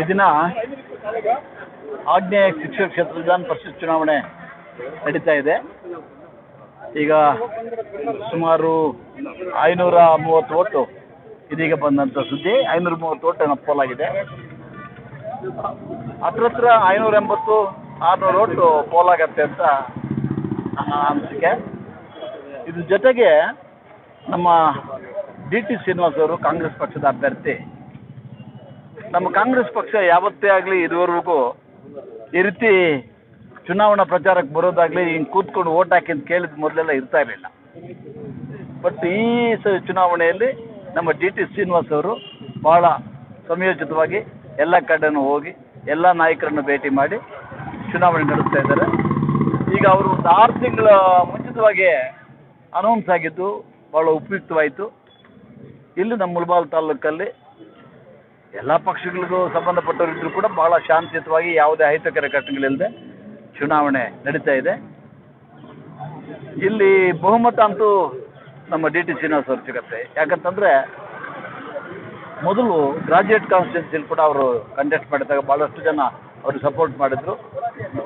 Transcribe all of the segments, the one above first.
ಈ ದಿನ ಆಗ್ನೇಯ ಶಿಕ್ಷಕ ಕ್ಷೇತ್ರ ವಿಧಾನ ಪರಿಷತ್ ಚುನಾವಣೆ ನಡೀತಾ ಇದೆ. ಈಗ ಸುಮಾರು ಐನೂರ ಮೂವತ್ತು ಓಟು ಇದೀಗ ಬಂದಂಥ ಸುದ್ದಿ. ಐನೂರ ಮೂವತ್ತು ಓಟು ಪೋಲಾಗಿದೆ ಹತ್ರ ಹತ್ರ ಐನೂರ ಎಂಬತ್ತು, ಆರುನೂರು ಓಟು ಪೋಲಾಗತ್ತೆ ಅಂತ ನನ್ನ ಅನಿಸಿಕೆ. ಇದ್ರ ಜೊತೆಗೆ ನಮ್ಮ ಡಿ ಟಿ ಶ್ರೀನಿವಾಸ್ ಅವರು ಕಾಂಗ್ರೆಸ್ ಪಕ್ಷದ ಅಭ್ಯರ್ಥಿ ನಮ್ಮ ಕಾಂಗ್ರೆಸ್ ಪಕ್ಷ ಯಾವತ್ತೇ ಆಗಲಿ ಇದುವರೆಗೂ ಈ ರೀತಿ ಚುನಾವಣಾ ಪ್ರಚಾರಕ್ಕೆ ಬರೋದಾಗಲಿ ಹಿಂಗೆ ಕೂತ್ಕೊಂಡು ಓಟ್ ಹಾಕಿ ಅಂತ ಕೇಳಿದ ಮೊದಲೆಲ್ಲ ಇರ್ತಾ ಇರಲಿಲ್ಲ. ಬಟ್ ಈ ಸ ಚುನಾವಣೆಯಲ್ಲಿ ನಮ್ಮ ಡಿ ಟಿ ಶ್ರೀನಿವಾಸ್ ಅವರು ಭಾಳ ಸಮಯೋಚಿತವಾಗಿ ಎಲ್ಲ ಕಡೆನೂ ಹೋಗಿ ಎಲ್ಲ ನಾಯಕರನ್ನು ಭೇಟಿ ಮಾಡಿ ಚುನಾವಣೆ ನಡೆಸ್ತಾ ಇದ್ದಾರೆ. ಈಗ ಅವರು ಒಂದು ಆರು ತಿಂಗಳ ಮುಂಚಿತವಾಗಿ ಅನೌನ್ಸ್ ಆಗಿದ್ದು ಭಾಳ ಉಪಯುಕ್ತವಾಯಿತು. ಇಲ್ಲಿ ನಮ್ಮ ಮುಳಬಾಲ್ ತಾಲೂಕಲ್ಲಿ ಎಲ್ಲ ಪಕ್ಷಗಳಿಗೂ ಸಂಬಂಧಪಟ್ಟವರಿದ್ದರೂ ಕೂಡ ಭಾಳ ಶಾಂತಿಯುತವಾಗಿ ಯಾವುದೇ ಅಹಿತಕರ ಘಟನೆಗಳಿಲ್ಲದೆ ಚುನಾವಣೆ ನಡೀತಾ ಇದೆ. ಇಲ್ಲಿ ಬಹುಮತ ಅಂತೂ ನಮ್ಮ ಡಿ ಟಿ ಶ್ರೀನಿವಾಸ್ ಅವರು ಸಿಗತ್ತೆ. ಯಾಕಂತಂದ್ರೆ ಮೊದಲು ಗ್ರಾಜುಯೇಟ್ ಕಾನ್ಸ್ಟಿಟ್ಯೂನ್ಸಿಲಿ ಕೂಡ ಅವರು ಕಂಡಕ್ಟ್ ಮಾಡಿದಾಗ ಬಹಳಷ್ಟು ಜನ ಅವರು ಸಪೋರ್ಟ್ ಮಾಡಿದ್ರು.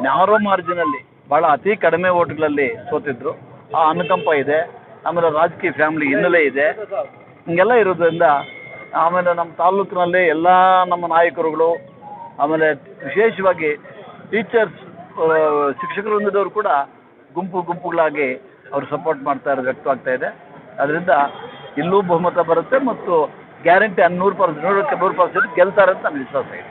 ನ್ಯಾರೋ ಮಾರ್ಜಿನಲ್ಲಿ ಬಹಳ ಅತಿ ಕಡಿಮೆ ಓಟ್ಗಳಲ್ಲಿ ಸೋತಿದ್ರು. ಆ ಅನುಕಂಪ ಇದೆ. ಆಮೇಲೆ ರಾಜಕೀಯ ಫ್ಯಾಮಿಲಿ ಹಿನ್ನೆಲೆ ಇದೆ. ಹಿಂಗೆಲ್ಲ ಇರೋದ್ರಿಂದ ಆಮೇಲೆ ನಮ್ಮ ತಾಲೂಕಿನಲ್ಲಿ ಎಲ್ಲ ನಮ್ಮ ನಾಯಕರುಗಳು, ಆಮೇಲೆ ವಿಶೇಷವಾಗಿ ಟೀಚರ್ಸ್ ಶಿಕ್ಷಕರು ಹೊಂದಿದವರು ಕೂಡ ಗುಂಪು ಗುಂಪುಗಳಾಗಿ ಅವರು ಸಪೋರ್ಟ್ ಮಾಡ್ತಾ ಇರೋದು ವ್ಯಕ್ತವಾಗ್ತಾ ಇದೆ. ಅದರಿಂದ ಇಲ್ಲೂ ಬಹುಮತ ಬರುತ್ತೆ ಮತ್ತು ಗ್ಯಾರಂಟಿ ನೂರು ಪರ್ಸೆಂಟ್, ನೂರಕ್ಕೆ ನೂರು ಪರ್ಸೆಂಟ್ ಗೆಲ್ತಾರೆ ಅಂತ ನನ್ನ ವಿಶ್ವಾಸ ಇದೆ.